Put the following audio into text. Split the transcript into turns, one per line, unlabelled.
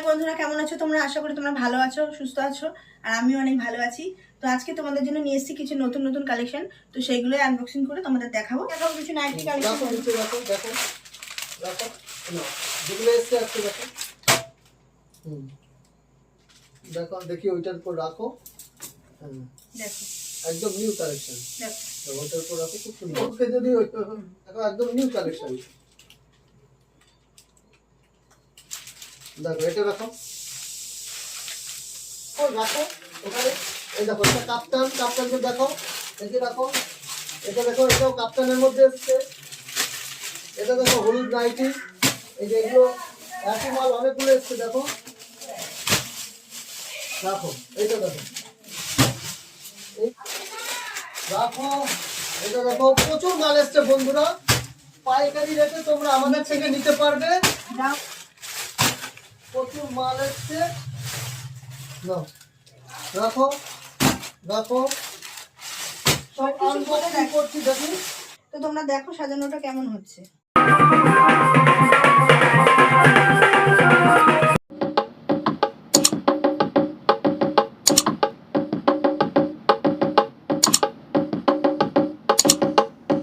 High বন্ধুরা কেমন আছো? তোমরা আশা করি তোমরা ভালো আছো সুস্থ আছো আর আমিও অনেক ভালো আছি। তো আজকে তোমাদের জন্য নিয়ে এসেছি কিছু নতুন নতুন কালেকশন তো সেইগুলোই আনবক্সিং করে তোমাদের দেখাবো। দেখাবো কিছু নাইটি কালেকশন
দেখো রাখো না যেগুলো এসছে আজকে দেখো। হুম দেখো দেখি ওইটার উপর রাখো।
দেখো।
একদম নিউ কালেকশন
দেখো।
ওইটার উপর রাখো খুব সুন্দর। ওকে যদি দেখো একদম নিউ কালেকশন দেখো, এটা রাখো রাখো ওখানে এই দেখো, এটা কাপ্তান কাপ্তানকে দেখো যে রাখো এটা দেখো, এটাও কাপ্তানের মধ্যে এসছে। এটা দেখো, হলুদ নাইটি এই যে এগুলো, একই মাল অনেকগুলো এসছে, দেখো। রাখো এইটা দেখো। রাখো এটা দেখো, প্রচুর মাল এসছে বন্ধুরা। পাইকারি রেটে তোমরা আমাদের থেকে নিতে পারবে। প্রচুর মাল এসছে। রাখো রাখো। সব আনবক্সিং করছি দেখি।
তো তোমরা দেখো সাজানোটা কেমন হচ্ছে।